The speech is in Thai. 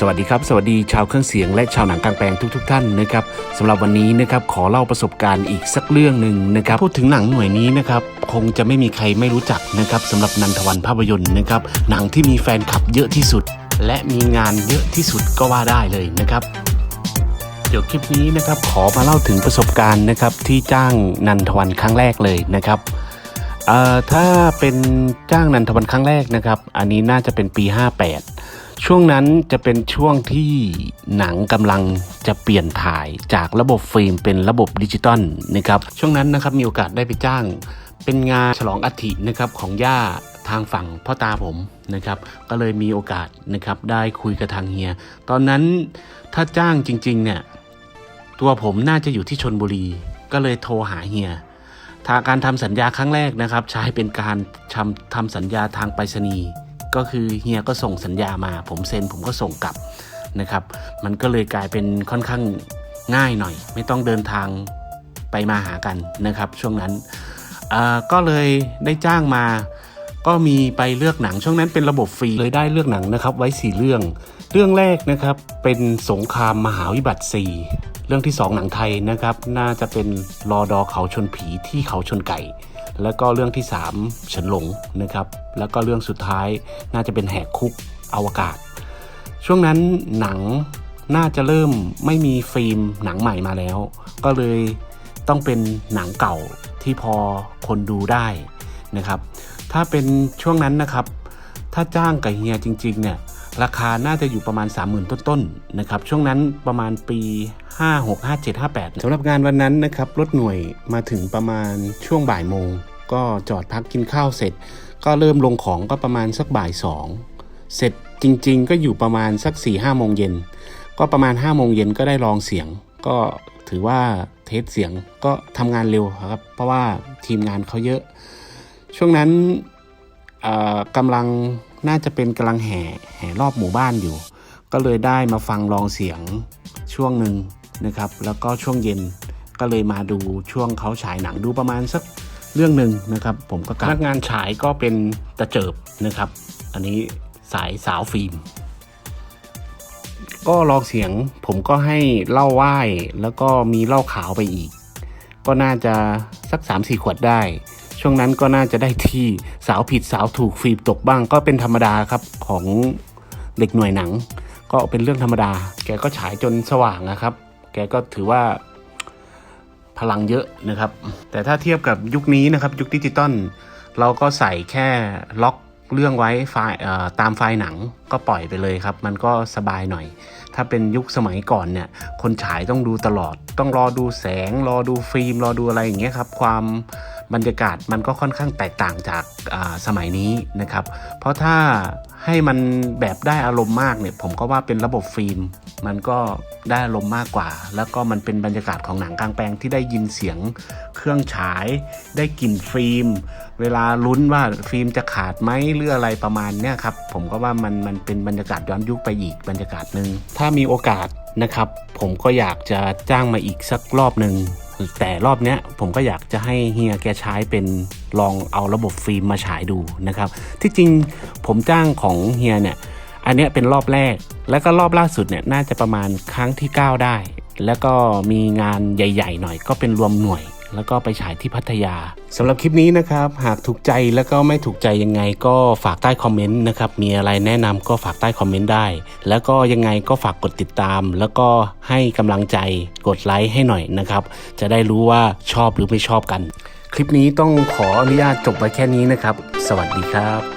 สวัสดีครับ สวัสดีชาวเครื่องเสียงและชาวหนังกลางแปลงทุกๆทท่านนะครับสำหรับวันนี้นะครับขอเล่าประสบการณ์อีกสักเรื่องหนึ่งนะครับพูดถึงหนังหน่วยนี้นะครับคงจะไม่มีใครไม่รู้จักนะครับสำหรับนันทวันภาพยนตร์นะครับหนังที่มีแฟนคลับเยอะที่สุด และมีงานเยอะที่สุดก็ว่าได้เลยนะครับเดี๋ยวคลิปนี้นะครับขอมาเล่าถึงประสบการณ์นะครับที่จ้างนันทวันครั้งแรกเลยนะครับถ้าเป็นจ้างนันทวันครั้งแรกนะครับ อันนี้น่าจะเป็นปี 58 ช่วงนั้นจะเป็นช่วงที่หนังกำลังจะเปลี่ยนถ่ายจากระบบฟิล์มเป็นระบบดิจิตอลนะครับ ช่วงนั้นนะครับมีโอกาสได้ไปจ้าง เป็นงานฉลองอัฐินะครับของย่าทางฝั่งพ่อตาผมนะครับก็เลยมีโอกาสนะครับได้คุยกับทางเฮีย ตอนนั้นถ้าจ้างจริงๆเนี่ยตัวผมน่าจะอยู่ที่ชนบุรี ก็เลยโทรหาเฮียทางการทำสัญญาครั้งแรกนะครับ ใช้เป็นการทำทำสัญญาทางไปรษณีย์ ก็คือเฮียก็ส่งสัญญามา ผมเซ็นผมก็ส่งกลับนะครับ มันก็เลยกลายเป็นค่อนข้างง่ายหน่อย ไม่ต้องเดินทางไปมาหากันนะครับ ช่วงนั้นก็เลยได้จ้างมา ก็มีไปเลือกหนังช่วงนั้นเป็นระบบฟรีเลยได้เลือกหนังนะครับ ไว้ 4 เรื่อง เรื่องแรกนะครับเป็นสงครามมหาวิบัติ 4 เรื่องที่ 2 หนังไทยนะครับ น่าจะเป็นรอดอเขาชนผีที่เขาชนไก่ แล้วก็เรื่องที่ 3 เฉินหลงนะครับแล้วก็เรื่องสุดท้ายน่าจะเป็นแหกคุกอวกาศ ช่วงนั้นหนังน่าจะเริ่มไม่มีฟิล์มหนังใหม่มาแล้ว ก็เลยต้องเป็นหนังเก่าที่พอคนดูได้นะครับ ถ้าเป็นช่วงนั้นนะครับ ถ้าจ้างกับเฮียจริง ๆ เนี่ย ราคาน่าจะอยู่ประมาณ 30,000 ต้นๆนะครับช่วงนั้นประมาณปี 56 57 58สำหรับงานวันนั้นนะครับรถหน่วยมาถึงประมาณช่วงบ่ายโมง ก็จอดพักกินข้าวเสร็จ ก็เริ่มลงของก็ประมาณสักบ่ายสองเสร็จจริง ๆ ก็อยู่ประมาณสัก4ี่ห้าโมงเย็นก็ประมาณ5้าโมงเย็นก็ได้ลองเสียง ก็ถือว่าเทสเสียงก็ทำงานเร็วครับ เพราะว่าทีมงานเขาเยอะ ช่วงนั้นกำลัง น่าจะเป็นกำลังแห่แห่รอบหมู่บ้านอยู่ ก็เลยได้มาฟังลองเสียงช่วงหนึ่งนะครับ แล้วก็ช่วงเย็นก็เลยมาดูช่วงเขาฉายหนังดูประมาณสักเรื่องหนึ่งนะครับ ผมก็กลับงานฉายก็เป็นตะเจิบนะครับ อันนี้สายสาวฟิล์ม ก็ลองเสียงผมก็ให้เล้าไหว้แล้วก็มีเล้าขาวไปอีก ก็น่าจะสัก3 4ขวดได้ ช่วงนั้นก็น่าจะได้ที่สาวผิดสาวถูกฟีบตกบ้าง ก็เป็นธรรมดาครับของเด็กหน่วยหนัง ก็เป็นเรื่องธรรมดา แกก็ฉายจนสว่างนะครับ แกก็ถือว่าพลังเยอะนะครับ แต่ถ้าเทียบกับยุคนี้นะครับ ยุคดิจิตอลเราก็ใส่แค่ล็อก เรื่องไว้ไฟล์ตามไฟล์หนังก็ปล่อยไปเลยครับ มันก็สบายหน่อย ถ้าเป็นยุคสมัยก่อนเนี่ย คนฉายต้องดูตลอด ต้องรอดูแสง รอดูฟิล์ม รอดูอะไรอย่างเงี้ยครับ ความบรรยากาศมันก็ค่อนข้างแตกต่างจากาสมัยนี้นะครับ เพราะถ้าให้มันแบบได้อารมณ์มากเนี่ย ผมก็ว่าเป็นระบบฟิล์ม มันก็ได้อารมณ์มากกว่า แล้วก็มันเป็นบรรยากาศของหนังกลางแปลงที่ได้ยินเสียงเครื่องฉาย ได้กลิ่นฟิล์ม เวลาลุ้นว่าฟิล์มจะขาดไหมหรืออะไรประมาณเนี้ยครับ ผมก็ว่ามันมันเป็นบรรยากาศย้อนยุคไปอีกบรรยากาศหนึ่งถ้ามีโอกาสนะครับ ผมก็อยากจะจ้างมาอีกสักรอบหนึ่งแต่รอบเนี้ยผมก็อยากจะให้เฮียแกใช้เป็นลองเอาระบบฟิล์มมาฉายดูนะครับ ที่จริงผมจ้างของเฮียเนี่ยอันเนี้ยเป็นรอบแรก แล้วก็รอบล่าสุดเนี่ยน่าจะประมาณครั้งที่ 9 ได้ แล้วก็มีงานใหญ่ ๆ หน่อยก็เป็นรวมหน่วย แล้วก็ไปฉายที่พัทยาสำหรับคลิปนี้นะครับ หากถูกใจแล้วก็ไม่ถูกใจยังไงก็ฝากใต้คอมเมนต์นะครับ มีอะไรแนะนำก็ฝากใต้คอมเมนต์ได้ แล้วก็ยังไงก็ฝากกดติดตาม แล้วก็ให้กำลังใจกดไลค์ให้หน่อยนะครับ จะได้รู้ว่าชอบหรือไม่ชอบกัน คลิปนี้ต้องขออนุญาตจบไว้แค่นี้นะครับ สวัสดีครับ